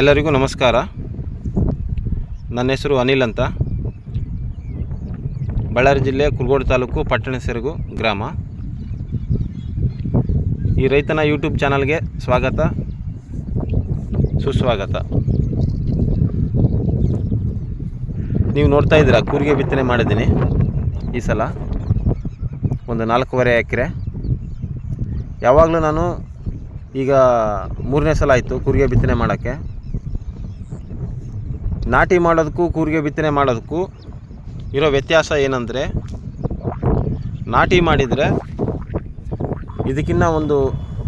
ಎಲ್ಲರಿಗೂ ನಮಸ್ಕಾರ. ನನ್ನ ಹೆಸರು ಅನಿಲ್ ಅಂತ. ಬಳ್ಳಾರಿ ಜಿಲ್ಲೆ ಕುರುಗೋಡು ತಾಲೂಕು ಪಟ್ಟಣ ಸೆರಗು ಗ್ರಾಮ. ಈ ರೈತನ ಯೂಟ್ಯೂಬ್ ಚಾನಲ್ಗೆ ಸ್ವಾಗತ. ಸುಸ್ವಾಗತ. ನೀವು ನೋಡ್ತಾ ಇದ್ದೀರಾ, ಕೂರಿಗೆ ಬಿತ್ತನೆ ಮಾಡಿದ್ದೀನಿ ಈ ಸಲ. ಒಂದು ನಾಲ್ಕೂವರೆ ಎಕರೆ. ಯಾವಾಗಲೂ ನಾನು ಈಗ ಮೂರನೇ ಸಲ ಆಯಿತು ಕೂರಿಗೆ ಬಿತ್ತನೆ ಮಾಡೋಕ್ಕೆ. ನಾಟಿ ಮಾಡೋದಕ್ಕೂ, ಕೂರಿಗೆ ಬಿತ್ತನೆ ಮಾಡೋದಕ್ಕೂ ಇರೋ ವ್ಯತ್ಯಾಸ ಏನಂದರೆ, ನಾಟಿ ಮಾಡಿದರೆ ಇದಕ್ಕಿಂತ ಒಂದು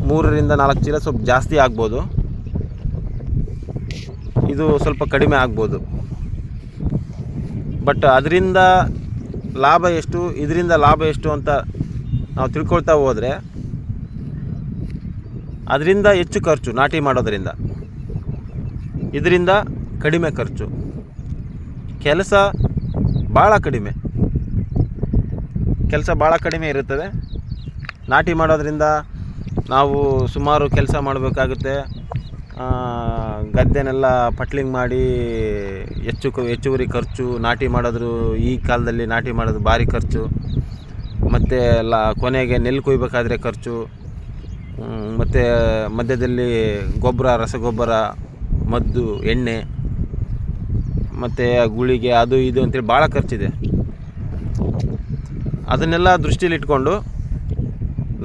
ಮೂರರಿಂದ ನಾಲ್ಕು ಚೀಲ ಸ್ವಲ್ಪ ಜಾಸ್ತಿ ಆಗ್ಬೋದು. ಇದು ಸ್ವಲ್ಪ ಕಡಿಮೆ ಆಗ್ಬೋದು. ಬಟ್ ಅದರಿಂದ ಲಾಭ ಎಷ್ಟು, ಇದರಿಂದ ಲಾಭ ಎಷ್ಟು ಅಂತ ನಾವು ತಿಳ್ಕೊಳ್ತಾ ಹೋದರೆ ಅದರಿಂದ ಹೆಚ್ಚು ಖರ್ಚು ನಾಟಿ ಮಾಡೋದರಿಂದ. ಇದರಿಂದ ಕಡಿಮೆ ಖರ್ಚು. ಕೆಲಸ ಭಾಳ ಕಡಿಮೆ. ಕೆಲಸ ಭಾಳ ಕಡಿಮೆ ಇರುತ್ತದೆ. ನಾಟಿ ಮಾಡೋದರಿಂದ ನಾವು ಸುಮಾರು ಕೆಲಸ ಮಾಡಬೇಕಾಗುತ್ತೆ. ಗದ್ದೆನೆಲ್ಲ ಪಟ್ಲಿಂಗ್ ಮಾಡಿ ಹೆಚ್ಚು ಹೆಚ್ಚುವರಿ ಖರ್ಚು, ನಾಟಿ ಮಾಡೋದ್ರು ಈ ಕಾಲದಲ್ಲಿ ನಾಟಿ ಮಾಡೋದು ಭಾರಿ ಖರ್ಚು. ಮತ್ತು ಎಲ್ಲ ಕೊನೆಗೆ ನೆಲ್ಲು ಕೊಯ್ಬೇಕಾದ್ರೆ ಖರ್ಚು. ಮತ್ತು ಮಧ್ಯದಲ್ಲಿ ಗೊಬ್ಬರ, ರಸಗೊಬ್ಬರ, ಮದ್ದು, ಎಣ್ಣೆ. ಮತ್ತು ಗುಳಿಗೆ ಅದು ಇದು ಅಂತೇಳಿ ಭಾಳ ಖರ್ಚಿದೆ. ಅದನ್ನೆಲ್ಲ ದೃಷ್ಟಿಯಲ್ಲಿಟ್ಕೊಂಡು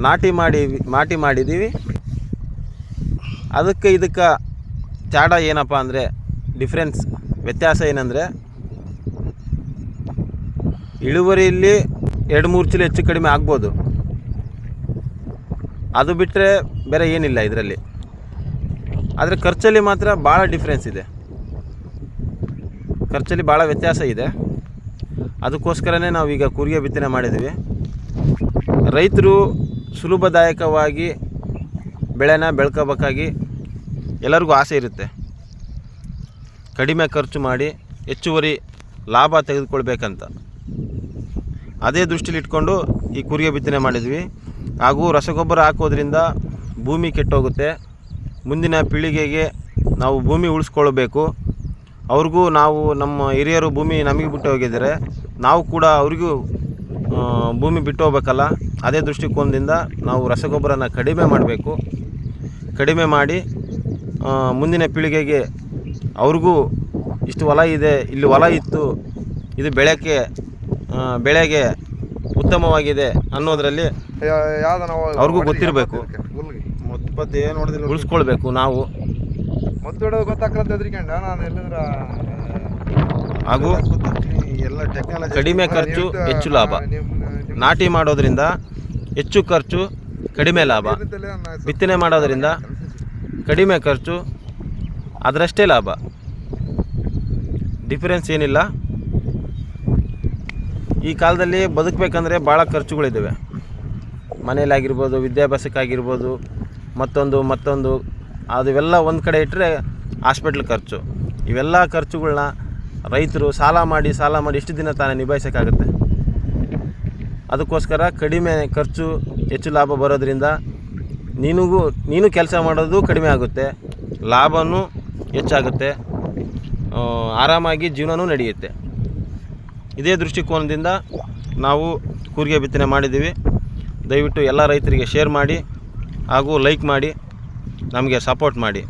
ನಾಟಿ ಮಾಡಿ ನಾಟಿ ಮಾಡಿದ್ದೀವಿ. ಅದಕ್ಕೆ ಇದಕ್ಕೆ ಚಾಡ ಏನಪ್ಪ ಅಂದರೆ ಡಿಫ್ರೆನ್ಸ್ ವ್ಯತ್ಯಾಸ ಏನಂದರೆ ಇಳುವರಿಯಲ್ಲಿ ಎರಡು ಮೂರು ಚೀಲ ಹೆಚ್ಚು ಕಡಿಮೆ ಆಗ್ಬೋದು. ಅದು ಬಿಟ್ಟರೆ ಬೇರೆ ಏನಿಲ್ಲ ಇದರಲ್ಲಿ. ಆದರೆ ಖರ್ಚಲ್ಲಿ ಮಾತ್ರ ಭಾಳ ಡಿಫ್ರೆನ್ಸ್ ಇದೆ. ಖರ್ಚಲ್ಲಿ ಭಾಳ ವ್ಯತ್ಯಾಸ ಇದೆ. ಅದಕ್ಕೋಸ್ಕರನೇ ನಾವೀಗ ಕೂರಿಗೆ ಬಿತ್ತನೆ ಮಾಡಿದ್ದೀವಿ. ರೈತರು ಸುಲಭದಾಯಕವಾಗಿ ಬೆಳೆನ ಬೆಳ್ಕೋಬೇಕಾಗಿ ಎಲ್ಲರಿಗೂ ಆಸೆ ಇರುತ್ತೆ. ಕಡಿಮೆ ಖರ್ಚು ಮಾಡಿ ಹೆಚ್ಚುವರಿ ಲಾಭ ತೆಗೆದುಕೊಳ್ಬೇಕಂತ. ಅದೇ ದೃಷ್ಟಿಲಿ ಇಟ್ಕೊಂಡು ಈ ಕುರಿಗೆ ಬಿತ್ತನೆ ಮಾಡಿದ್ವಿ. ಹಾಗೂ ರಸಗೊಬ್ಬರ ಹಾಕೋದ್ರಿಂದ ಭೂಮಿ ಕೆಟ್ಟೋಗುತ್ತೆ. ಮುಂದಿನ ಪೀಳಿಗೆಗೆ ನಾವು ಭೂಮಿ ಉಳಿಸ್ಕೊಳ್ಬೇಕು. ಅವ್ರಿಗೂ ನಾವು ನಮ್ಮ ಹಿರಿಯರು ಭೂಮಿ ನಮಗೆ ಬಿಟ್ಟು ಹೋಗಿದ್ದಾರೆ. ನಾವು ಕೂಡ ಅವ್ರಿಗೂ ಭೂಮಿ ಬಿಟ್ಟು ಹೋಗ್ಬೇಕಲ್ಲ. ಅದೇ ದೃಷ್ಟಿಕೋನದಿಂದ ನಾವು ರಸಗೊಬ್ಬರನ ಕಡಿಮೆ ಮಾಡಬೇಕು. ಕಡಿಮೆ ಮಾಡಿ ಮುಂದಿನ ಪೀಳಿಗೆಗೆ ಅವ್ರಿಗೂ ಇಷ್ಟು ಹೊಲ ಇದೆ ಇಲ್ಲಿ ಹೊಲ ಇತ್ತು ಇದು ಬೆಳೆಗೆ ಬೆಳೆಗೆ ಉತ್ತಮವಾಗಿದೆ ಅನ್ನೋದರಲ್ಲಿ ಅವ್ರಿಗೂ ಗೊತ್ತಿರಬೇಕು. ಉಳಿಸ್ಕೊಳ್ಬೇಕು ನಾವು. ಮದ್ದು ಹೊಡೋದು ಹೆದರಿಕೊಂಡ. ನಾನು ಎಲ್ಲಿಂದ್ರ? ಹಾಗೂ ಎಲ್ಲ ಟೆಕ್ನಾಲಜಿ ಕಡಿಮೆ ಖರ್ಚು ಹೆಚ್ಚು ಲಾಭ. ನಾಟಿ ಮಾಡೋದ್ರಿಂದ ಹೆಚ್ಚು ಖರ್ಚು ಕಡಿಮೆ ಲಾಭ. ಬಿತ್ತನೆ ಮಾಡೋದ್ರಿಂದ ಕಡಿಮೆ ಖರ್ಚು. ಅದರಷ್ಟೇ ಲಾಭ. ಡಿಫರೆನ್ಸ್ ಏನಿಲ್ಲ. ಈ ಕಾಲದಲ್ಲಿ ಬದುಕಬೇಕಂದ್ರೆ ಭಾಳ ಖರ್ಚುಗಳಿದ್ದಾವೆ ಮನೇಲಾಗಿರ್ಬೋದು ವಿದ್ಯಾಭ್ಯಾಸಕ್ಕಾಗಿರ್ಬೋದು ಮತ್ತೊಂದು ಮತ್ತೊಂದು ಅದುವೆಲ್ಲ ಒಂದು ಕಡೆ ಇಟ್ಟರೆ ಹಾಸ್ಪಿಟ್ಲ್ ಖರ್ಚು. ಇವೆಲ್ಲ ಖರ್ಚುಗಳನ್ನ ರೈತರು ಸಾಲ ಮಾಡಿ ಸಾಲ ಮಾಡಿ ಎಷ್ಟು ದಿನ ತಾನೇ ನಿಭಾಯಿಸೋಕ್ಕಾಗುತ್ತೆ. ಅದಕ್ಕೋಸ್ಕರ ಕಡಿಮೆ ಖರ್ಚು, ಹೆಚ್ಚು ಲಾಭ ಬರೋದ್ರಿಂದ ನಿನಗೂ, ನೀನು ಕೆಲಸ ಮಾಡೋದು ಕಡಿಮೆ ಆಗುತ್ತೆ. ಲಾಭವೂ ಹೆಚ್ಚಾಗುತ್ತೆ. ಆರಾಮಾಗಿ ಜೀವನವೂ ನಡೆಯುತ್ತೆ. ಇದೇ ದೃಷ್ಟಿಕೋನದಿಂದ ನಾವು ಕೂರಿಗೆ ಬಿತ್ತನೆ ಮಾಡಿದ್ದೀವಿ. ದಯವಿಟ್ಟು ಎಲ್ಲ ರೈತರಿಗೆ ಶೇರ್ ಮಾಡಿ ಹಾಗೂ ಲೈಕ್ ಮಾಡಿ. ನಮಗೆ ಸಪೋರ್ಟ್ ಮಾಡಿ.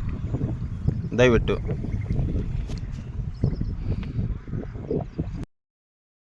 ದಯವಿಟ್ಟು.